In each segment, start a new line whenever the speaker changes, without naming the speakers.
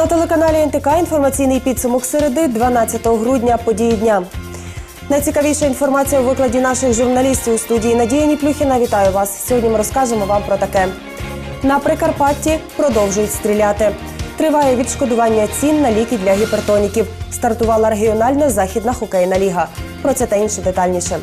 На телеканалі НТК інформаційний підсумок середи 12 грудня події дня. Найцікавіша інформація у викладі наших журналістів у студії Надія Ніплюхіна. Вітаю вас. Сьогодні ми розкажемо вам про таке. На Прикарпатті продовжують стріляти. Триває відшкодування цін на ліки для гіпертоніків. Стартувала регіональна західна хокейна ліга. Про це та інше детальніше.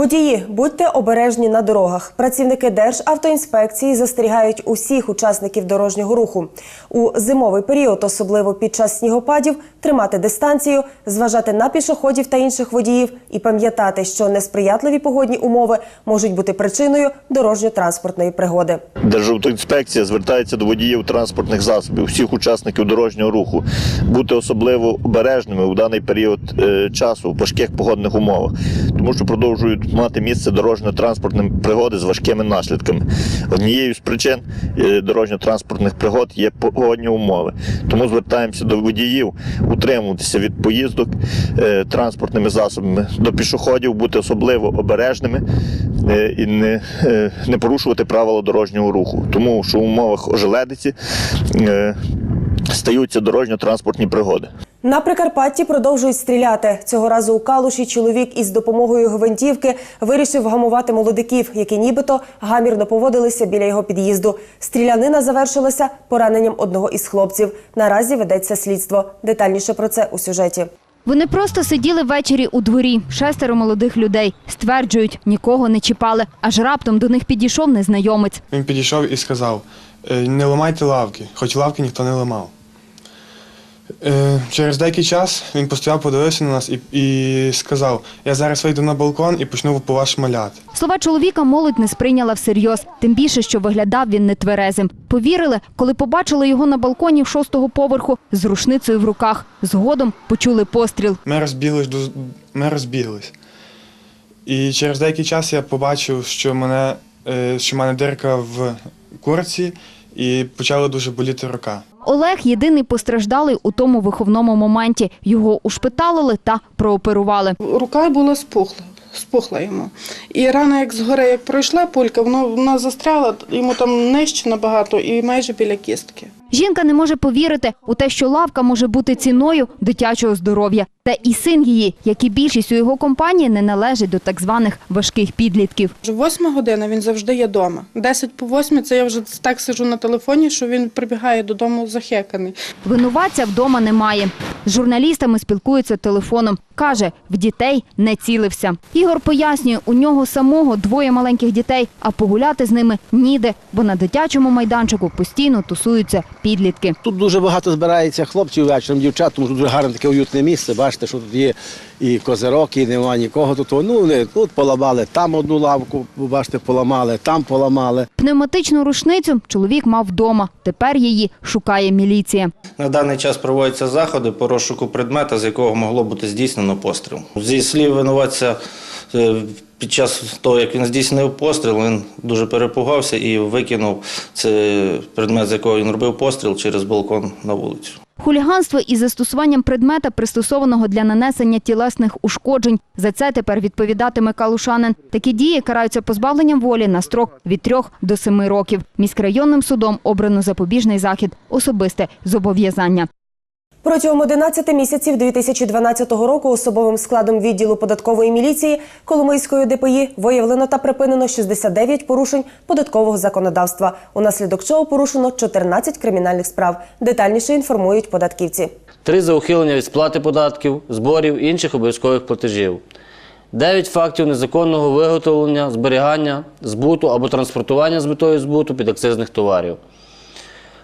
Водії, будьте обережні на дорогах. Працівники Державтоінспекції застерігають усіх учасників дорожнього руху у зимовий період, особливо під час снігопадів, тримати дистанцію, зважати на пішоходів та інших водіїв і пам'ятати, що несприятливі погодні умови можуть бути причиною дорожньо-транспортної пригоди.
Державтоінспекція звертається до водіїв транспортних засобів, всіх учасників дорожнього руху, бути особливо обережними у даний період е, часу в важких погодних умовах, тому що продовжують мати місце дорожньо-транспортні пригоди з важкими наслідками. Однією з причин е, дорожньо-транспортних пригод є погодні умови. Тому звертаємося до водіїв утримуватися від поїздок е, транспортними засобами, до пішоходів бути особливо обережними е, і не, не порушувати правила дорожнього руху, тому що в умовах ожеледиці стаються дорожньо-транспортні пригоди.
На Прикарпатті продовжують стріляти. Цього разу у Калуші чоловік із допомогою гвинтівки вирішив вгамувати молодиків, які нібито гамірно поводилися біля його під'їзду. Стрілянина завершилася пораненням одного із хлопців. Наразі ведеться слідство. Детальніше про це у сюжеті.
Вони просто сиділи ввечері у дворі. Шестеро молодих людей. Стверджують, нікого не чіпали. Аж раптом до них підійшов незнайомець.
Він підійшов і сказав: «Е, не ламайте лавки, хоч лавки ніхто не ламав. Е, Через деякий час він постояв, подивився на нас і, і сказав: Я зараз вийду на балкон і почну по вас шмаляти.
Слова чоловіка молодь не сприйняла всерйоз, тим більше, що виглядав він нетверезим. Повірили, коли побачили його на балконі шостого поверху з рушницею в руках. Згодом почули постріл.
Ми розбіглись до ми розбіглись. І через деякий час я побачив, що мене е, що мене дирка в курці, і почала дуже боліти рука.
Олег єдиний постраждалий у тому виховному моменті. Його ушпиталили та прооперували.
Рука була спухла, спухла йому. І рана, як згори, як пройшла пулька, воно, вона застряла, йому там нижче набагато і майже біля кістки.
Жінка не може повірити у те, що лавка може бути ціною дитячого здоров'я. Та і син її, як і більшість у його компанії, не належить до так званих важких підлітків.
Вже восьма година він завжди є вдома. Десять по восьмій це я вже так сижу на телефоні, що він прибігає додому захеканий.
Винуватця вдома немає. З журналістами спілкується телефоном. Каже, в дітей не цілився. Ігор пояснює, у нього самого двоє маленьких дітей, а погуляти з ними ніде, бо на дитячому майданчику постійно тусуються підлітки.
Тут дуже багато збирається хлопців вечором, дівчат, тому що дуже гарне таке уютне місце. Бачите, що тут є і козирок, і немає нікого. Тут ну вони тут поламали, там одну лавку, бачите, поламали, там поламали.
Пневматичну рушницю чоловік мав вдома. Тепер її шукає міліція.
На даний час проводяться заходи по розшуку предмета, з якого могло бути здійснено постріл. Зі слів винуватця, е, під час того, як він здійснив постріл, він дуже перепугався і викинув цей предмет, з якого він робив постріл, через балкон на вулицю.
Хуліганство із застосуванням предмета, пристосованого для нанесення тілесних ушкоджень. За це тепер відповідатиме калушанин. Такі дії караються позбавленням волі на строк від трьох до семи років. Міськрайонним судом обрано запобіжний захід, особисте зобов'язання.
Протягом 11 місяців 2012 року особовим складом відділу податкової міліції Коломийської ДПІ виявлено та припинено 69 порушень податкового законодавства, унаслідок чого порушено 14 кримінальних справ. Детальніше інформують податківці.
Три за ухилення від сплати податків, зборів інших обов'язкових платежів. Дев'ять фактів незаконного виготовлення, зберігання, збуту або транспортування з метою збуту підакцизних товарів.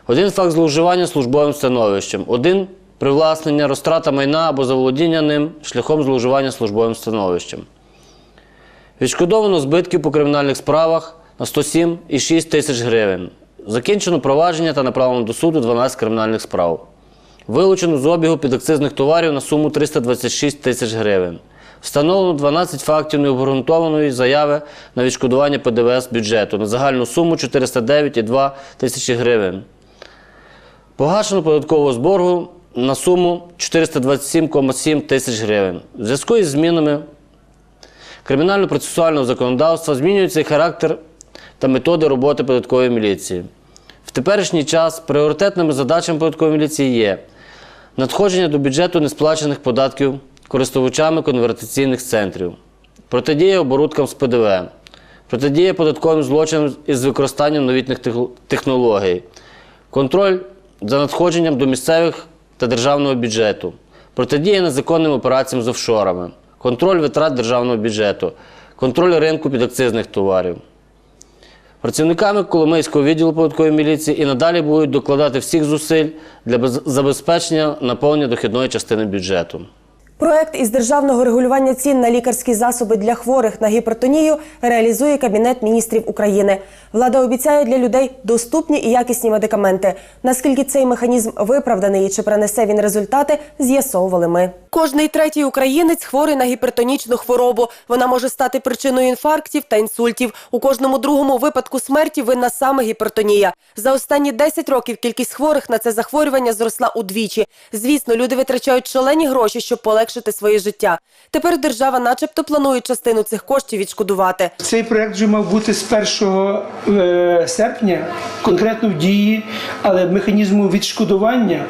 Один факт зловживання службовим становищем. Один привласнення, розтрата майна або заволодіння ним шляхом зловживання службовим становищем. Відшкодовано збитків по кримінальних справах на 107,6 тисяч гривень. Закінчено провадження та направлено до суду 12 кримінальних справ. Вилучено з обігу підакцизних товарів на суму 326 тисяч гривень. Встановлено 12 фактів необґрунтованої заяви на відшкодування ПДВ з бюджету на загальну суму 409,2 тисячі гривень. Погашено податкового зборгу на суму 427,7 тисяч гривень. В зв'язку із змінами кримінально-процесуального законодавства змінюється і характер та методи роботи податкової міліції. В теперішній час пріоритетними задачами податкової міліції є надходження до бюджету несплачених податків користувачами конвертаційних центрів, протидія оборудкам з ПДВ, протидія податковим злочинам із використанням новітніх технологій, контроль за надходженням до місцевих та державного бюджету, протидія незаконним операціям з офшорами, контроль витрат державного бюджету, контроль ринку підакцизних товарів. Працівниками Коломийського відділу податкової міліції і надалі будуть докладати всіх зусиль для забезпечення наповнення дохідної частини бюджету.
Проект із державного регулювання цін на лікарські засоби для хворих на гіпертонію реалізує Кабінет міністрів України. Влада обіцяє для людей доступні і якісні медикаменти. Наскільки цей механізм виправданий і чи принесе він результати, з'ясовували ми. Кожний третій українець хворий на гіпертонічну хворобу. Вона може стати причиною інфарктів та інсультів. У кожному другому випадку смерті винна саме гіпертонія. За останні 10 років кількість хворих на це захворювання зросла удвічі. Звісно, люди витрачають шалені гроші, щоб полегшити своє життя. Тепер держава, начебто, планує частину цих коштів відшкодувати.
Цей проект вже мав бути з 1 е, серпня, конкретно в дії, але механізму відшкодування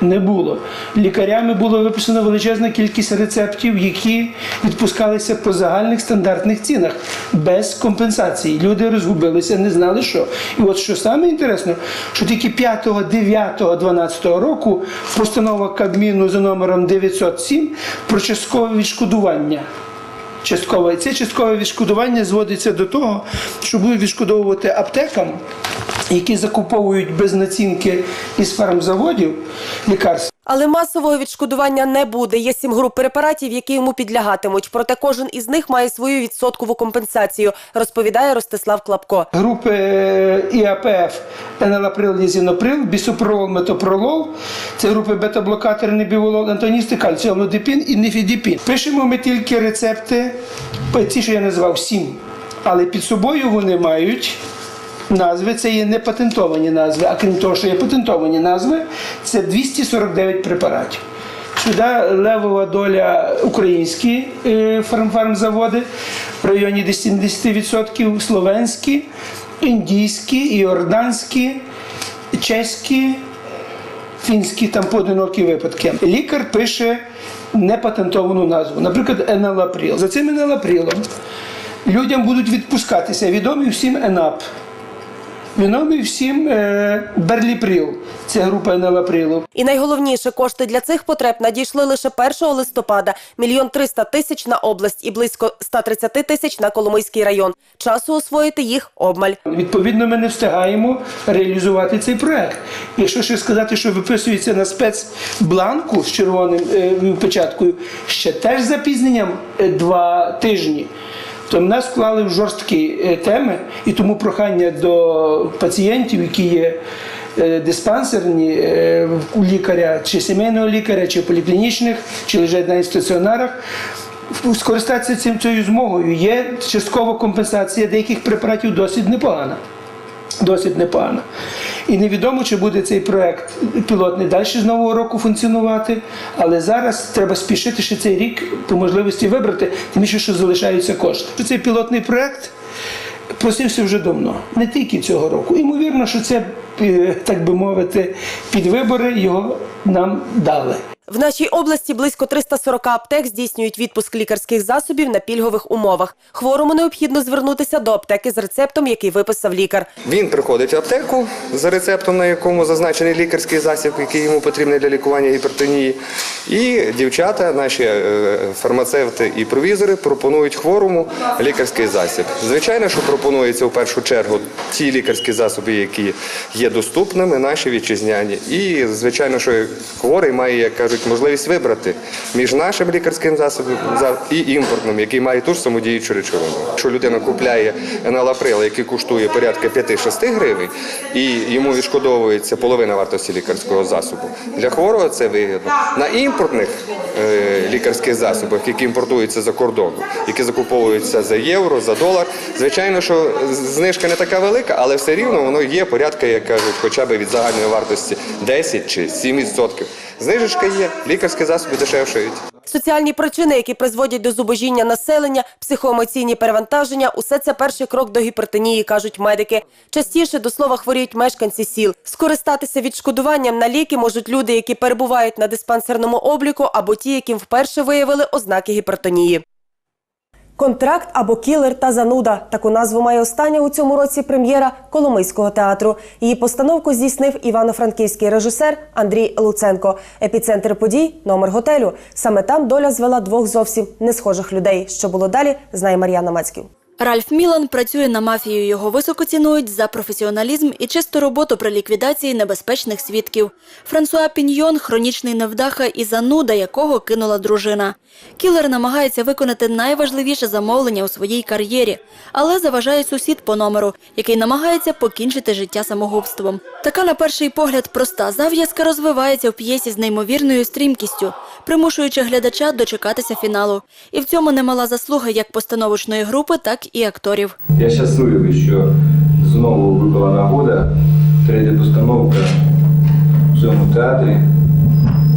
не було. Лікарями було виписано величезна кількість рецептів, які відпускалися по загальних стандартних цінах без компенсації. Люди розгубилися, не знали що. І от що саме інтересно, що тільки 5, 9, 12 року постанова Кабміну за номером 907 про часткове відшкодування. Часткове. Це часткове відшкодування зводиться до того, що будуть відшкодовувати аптекам, які закуповують без націнки із фармзаводів лікарства.
Але масового відшкодування не буде. Є сім груп препаратів, які йому підлягатимуть. Проте кожен із них має свою відсоткову компенсацію, розповідає Ростислав Клапко.
Групи е, ІАПФ, енелаприл, лізіноприл, бісопролол, метопролол. Це групи бета-блокатори, небіволол, антоністи, кальціомнодипін і нефідіпін. Пишемо ми тільки рецепти, ті, що я назвав, сім. Але під собою вони мають назви, це є не патентовані назви, а крім того, що є патентовані назви, це 249 препаратів. Сюди левова доля українські е, фармфармзаводи в районі десь 70%, словенські, індійські, іорданські, чеські, фінські там поодинокі випадки. Лікар пише непатентовану назву, наприклад, еналаприл. За цим еналаприлом людям будуть відпускатися відомі всім ЕНАП. Відомий всім е, Берліприл, це група еналаприлу.
І найголовніше, кошти для цих потреб надійшли лише 1 листопада. Мільйон 300 тисяч на область і близько 130 тисяч на Коломийський район. Часу освоїти їх обмаль.
Відповідно, ми не встигаємо реалізувати цей проект. Якщо ще сказати, що виписується на спецбланку з червоним е, печаткою, ще теж запізненням е, два тижні. То нас вклали в жорсткі е, теми, і тому прохання до пацієнтів, які є е, диспансерні е, у лікаря, чи сімейного лікаря, чи поліклінічних, чи лежать на стаціонарах, скористатися цим цією змогою. Є часткова компенсація деяких препаратів досить непогана. Досить непогано. І невідомо, чи буде цей проект пілотний далі з нового року функціонувати. Але зараз треба спішити ще цей рік по можливості вибрати, тим більше, що залишаються кошти. Цей пілотний проект просився вже давно, не тільки цього року. Ймовірно, що це, е, так би мовити, під вибори його нам дали.
В нашій області близько 340 аптек здійснюють відпуск лікарських засобів на пільгових умовах. Хворому необхідно звернутися до аптеки з рецептом, який виписав лікар.
Він приходить в аптеку за рецептом, на якому зазначений лікарський засіб, який йому потрібний для лікування гіпертонії. І дівчата, наші е, фармацевти і провізори пропонують хворому лікарський засіб. Звичайно, що пропонується в першу чергу ті лікарські засоби, які є доступними, наші вітчизняні. І звичайно, що хворий має, як кажуть, можливість вибрати між нашим лікарським засобом за- і імпортним, який має ту ж самодіючу речовину. Якщо людина купляє еналаприл, який коштує порядка 5-6 гривень, і йому відшкодовується половина вартості лікарського засобу. Для хворого це вигідно. На імпортних е, лікарських засобах, які імпортуються за кордону, які закуповуються за євро, за долар, звичайно, що знижка не така велика, але все рівно воно є порядка, як кажуть, хоча б від загальної вартості 10 чи 7%. Знижечка є, лікарські засоби дешевшають.
Соціальні причини, які призводять до зубожіння населення, психоемоційні перевантаження – усе це перший крок до гіпертонії, кажуть медики. Частіше до слова хворіють мешканці сіл. Скористатися відшкодуванням на ліки можуть люди, які перебувають на диспансерному обліку, або ті, яким вперше виявили ознаки гіпертонії. Контракт або кілер та зануда. Таку назву має остання у цьому році прем'єра Коломийського театру. Її постановку здійснив івано-франківський режисер Андрій Луценко. Епіцентр подій номер готелю. Саме там доля звела двох зовсім не схожих людей. Що було далі, знає Мар'яна Мацьків.
Ральф Мілан працює на мафію. Його високо цінують за професіоналізм і чисту роботу при ліквідації небезпечних свідків. Франсуа Піньйон – хронічний невдаха і зануда, якого кинула дружина. Кілер намагається виконати найважливіше замовлення у своїй кар'єрі, але заважає сусід по номеру, який намагається покінчити життя самогубством. Така, на перший погляд, проста зав'язка розвивається в п'єсі з неймовірною стрімкістю, примушуючи глядача дочекатися фіналу. І в цьому немала заслуга як постановочної групи, так і акторів.
Я щасливий, що знову випала нагода, третя постановка в цьому театрі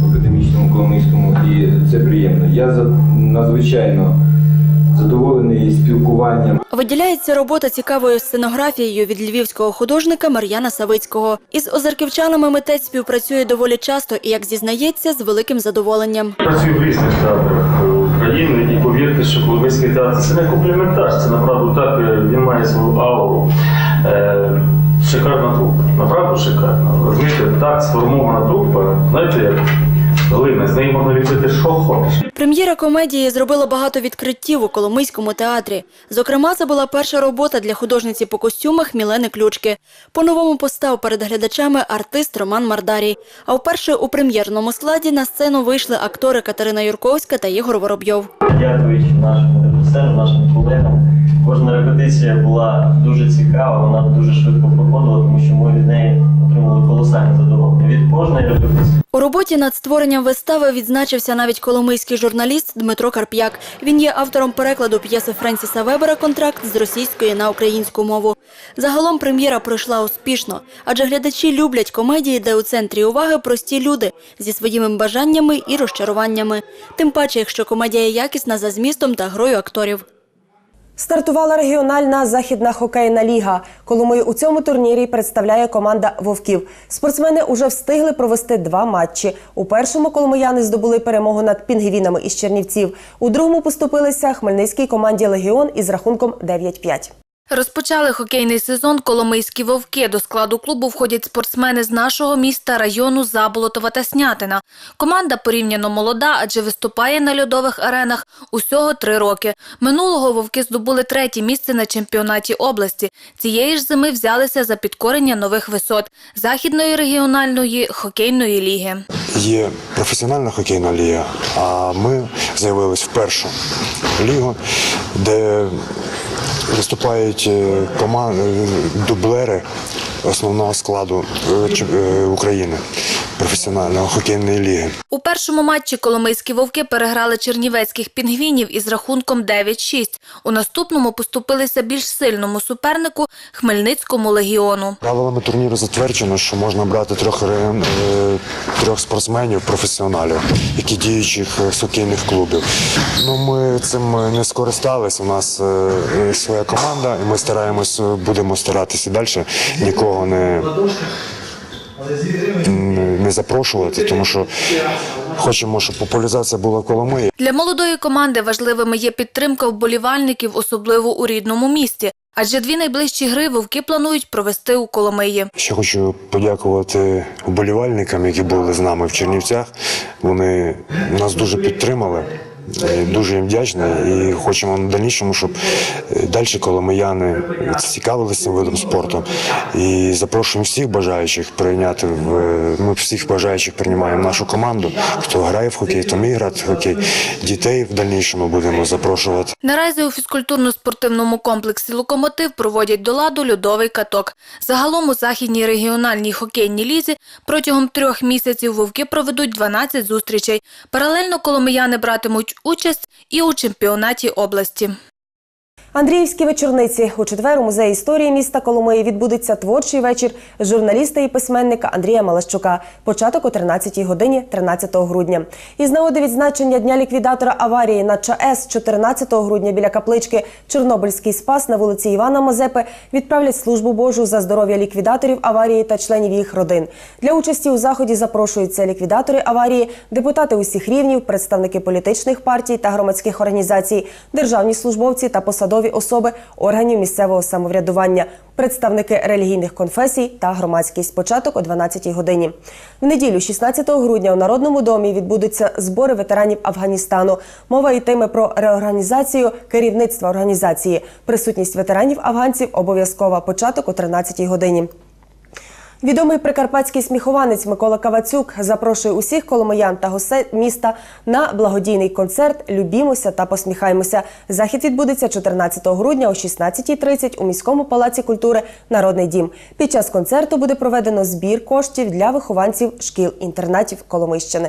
в академічному Коломийському, і це приємно. Я за- надзвичайно задоволений спілкуванням
Виділяється робота цікавою сценографією від львівського художника Мар'яна Савицького. Із озерківчанами митець співпрацює доволі часто і, як зізнається, з великим задоволенням.
Працюю в різних театрах України і повірте, що Коломийський театр це не компліментар, це направду так, е, він має свою ауру. Е, шикарна трупа, направду шикарна. Розумієте, так сформована трупа, знаєте, як глина, з неї можна ліпити, що хочеш.
Прем'єра комедії зробила багато відкриттів у Коломийському театрі. Зокрема, це була перша робота для художниці по костюмах Мілени Ключки. По-новому постав перед глядачами артист Роман Мардарій. А вперше у прем'єрному складі на сцену вийшли актори Катерина Юрковська та Ігор Воробйов.
Дякуючи нашому режисеру, нашим колегам. Кожна репетиція була дуже цікава, вона дуже швидко проходила, тому що ми від неї отримали колосальне. Від кожної репетиції.
У роботі над створенням вистави відзначився навіть коломийський журналіст Дмитро Карп'як. Він є автором перекладу п'єси Френсіса Вебера «Контракт» з російської на українську мову. Загалом прем'єра пройшла успішно, адже глядачі люблять комедії, де у центрі уваги прості люди зі своїми бажаннями і розчаруваннями. Тим паче, якщо комедія якісна за змістом та грою акторів.
Стартувала регіональна західна хокейна ліга. Коломию у цьому турнірі представляє команда Вовків. Спортсмени уже встигли провести два матчі. У першому коломияни здобули перемогу над пінгвінами із Чернівців. У другому поступилися хмельницькій команді Легіон із рахунком 9-5.
Розпочали хокейний сезон Коломийські вовки. До складу клубу входять спортсмени з нашого міста, району Заболотова та Снятина. Команда порівняно молода, адже виступає на льодових аренах усього три роки. Минулого вовки здобули третє місце на чемпіонаті області. Цієї ж зими взялися за підкорення нових висот Західної регіональної хокейної ліги.
Є професіональна хокейна ліга, а ми з'явились в першу лігу, де виступають команди дублери основного складу е, е, України професіональної хокейної ліги.
У першому матчі Коломийські вовки переграли чернівецьких пінгвінів із рахунком 9-6. У наступному поступилися більш сильному супернику Хмельницькому легіону.
Правилами турніру затверджено, що можна брати трьох, е, трьох спортсменів, професіоналів, які діючих з хокейних клубів. Ну, ми цим не скористалися. У нас своя команда, і ми стараємось, будемо старатися далі нікого не, не, не запрошувати, тому що хочемо, щоб популяризація була Коломиї.
Для молодої команди важливими є підтримка вболівальників, особливо у рідному місті. Адже дві найближчі гри вовки планують провести у Коломиї.
Ще хочу подякувати вболівальникам, які були з нами в Чернівцях. Вони нас дуже підтримали. І Дуже їм вдячний і хочемо в дальнішому, щоб е, далі коломияни цікавилися цим видом спорту. І запрошуємо всіх бажаючих прийняти в е, ми всіх бажаючих приймаємо нашу команду. Хто грає в хокей, хто вміє грати в хокей. Дітей в дальнішому будемо запрошувати.
Наразі у фізкультурно-спортивному комплексі «Локомотив» проводять до ладу льодовий каток. Загалом у західній регіональній хокейній лізі протягом трьох місяців вовки проведуть 12 зустрічей. Паралельно коломияни братимуть участь і у чемпіонаті області.
Андріївські вечорниці у четвер у музеї історії міста Коломиї відбудеться творчий вечір журналіста і письменника Андрія Малащука. Початок о 13-й годині 13 грудня. Із нагоди відзначення дня ліквідатора аварії на ЧАЕС 14 грудня біля каплички Чорнобильський спас на вулиці Івана Мазепи відправлять службу Божу за здоров'я ліквідаторів аварії та членів їх родин. Для участі у заході запрошуються ліквідатори аварії, депутати усіх рівнів, представники політичних партій та громадських організацій, державні службовці та посадові особи органів місцевого самоврядування, представники релігійних конфесій та громадськість. Початок о 12-й годині. В неділю, 16 грудня, у Народному домі відбудуться збори ветеранів Афганістану. Мова йтиме про реорганізацію керівництва організації. Присутність ветеранів афганців обов'язкова. Початок о 13-й годині. Відомий прикарпатський сміхованець Микола Кавацюк запрошує усіх коломиян та гостей міста на благодійний концерт Любімося та посміхаймося. Захід відбудеться 14 грудня о 16.30 у міському палаці культури Народний дім. Під час концерту буде проведено збір коштів для вихованців шкіл-інтернатів Коломийщини.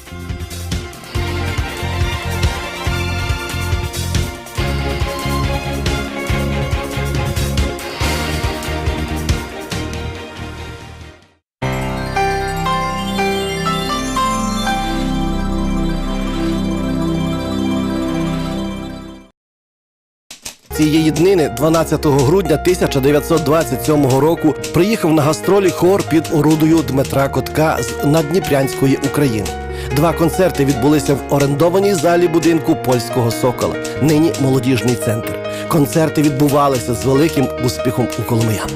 Цієї днини, 12 грудня 1927 року, приїхав на гастролі хор під орудою Дмитра Котка з Надніпрянської України. Два концерти відбулися в орендованій залі будинку польського сокола, нині молодіжний центр. Концерти відбувалися з великим успіхом у Коломиян.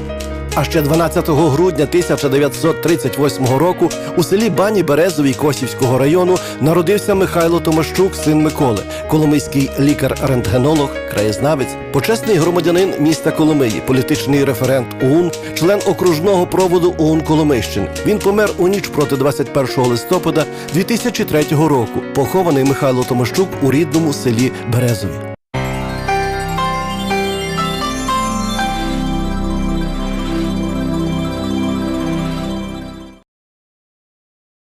А ще 12 грудня 1938 року у селі Бані Березовій Косівського району народився Михайло Томащук, син Миколи, коломийський лікар-рентгенолог, краєзнавець, почесний громадянин міста Коломиї, політичний референт ОУН, член окружного проводу ОУН Коломийщини. Він помер у ніч проти 21 листопада 2003 року. Похований Михайло Томащук у рідному селі Березові.